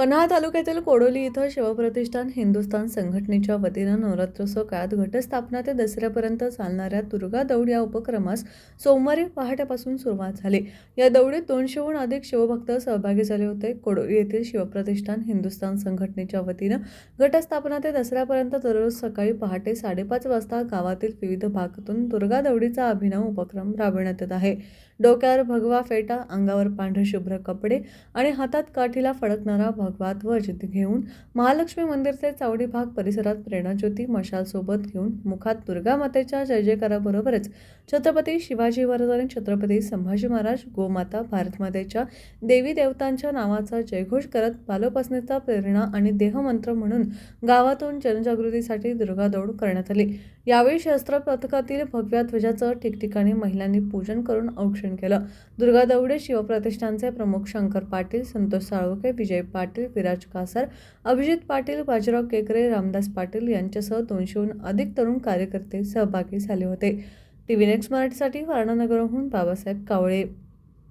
पन्हाळा तालुक्यातील कोडोली इथं शिवप्रतिष्ठान हिंदुस्थान संघटनेच्या वतीनं नवरात्रोत्सव काळात घटस्थापना ते दसऱ्यापर्यंत चालणाऱ्या दुर्गा दौड या उपक्रमास सोमवारी पहाटेपासून सुरुवात झाली. या दौडीत दोनशेहून अधिक शिवभक्त सहभागी झाले होते. कोडोली येथील शिवप्रतिष्ठान हिंदुस्थान संघटनेच्या वतीनं घटस्थापना ते दसऱ्यापर्यंत दररोज सकाळी पहाटे साडेपाच वाजता गावातील विविध भागातून दुर्गा दौडीचा अभिनव उपक्रम राबविण्यात येत आहे. डोक्यावर भगवा फेटा अंगावर पांढरे शुभ्र कपडे आणि हातात काठीला फडकणारा भगवा ध्वज घेऊन महालक्ष्मी मंदिरचे चावडी भाग परिसरात प्रेरणाज्योती मशाल सोबत घेऊन मुखात दुर्गा मातेच्या जय जयकाराबरोबरच छत्रपती शिवाजी महाराज आणि छत्रपती संभाजी महाराज गोमाता भारतमातेच्या देवी देवतांच्या नावाचा जयघोष करत बालोपासनेचा प्रेरणा आणि देहमंत्र म्हणून गावातून जनजागृतीसाठी दुर्गा दौड करण्यात आली. यावेळी शस्त्र पथकातील भगव्या ध्वजाचं ठिकठिकाणी महिलांनी पूजन करून औक्षण केलं. दुर्गा दौडे शिवप्रतिष्ठानचे प्रमुख शंकर पाटील संतोष साळुके विजय पाटील विराज कासार अभिजित पाटील बाजीराव केकरे रामदास पाटील यांच्यासह दोनशेहून अधिक तरुण कार्यकर्ते सहभागी झाले होते. टी व्ही नेक्स्ट मराठीसाठी वारणानगरहून बाबासाहेब कावळे.